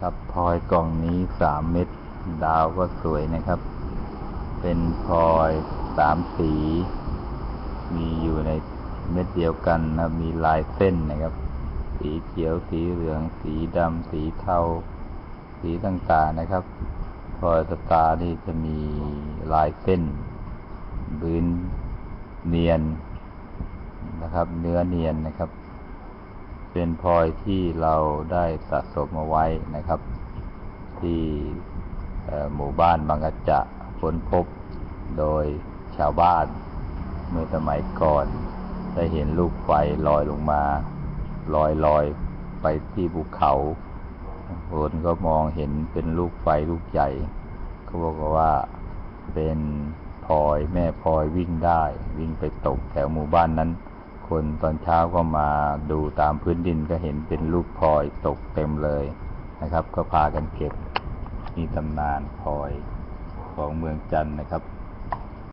ครับพลอยกล่องนี้สามเม็ดดาวก็สวยนะครับ เป็นพลอยสามสี มีอยู่ในเม็ดเดียวกันนะครับมีลายเส้นนะครับ สีเขียวสีเหลือง สีดำสีเทาสีต่างๆนะครับ พลอยสตาร์นี่จะมีลายเส้นบืนเนียนนะครับ เนื้อเนียนนะครับ เป็นพลอยที่เราได้สะสมมาไว้นะครับ ที่หมู่บ้านบางกะจะค้นพบโดยชาวบ้านเมื่อสมัยก่อน ได้เห็นลูกไฟลอยลงมา ลอยลอยไปที่ภูเขาคนก็มองเห็นเป็นลูกไฟลูกใหญ่เขาบอกว่าเป็นพลอยแม่พลอยวิ่งได้ วิ่งไปตกแถวหมู่บ้านนั้น คนตอนเช้าก็มาดูตามพื้นดินก็เห็นเป็นลูกพลอยตกเต็มเลยนะครับ ก็พากันเก็บมีตำนานพลอยของเมืองจันทร์นะครับ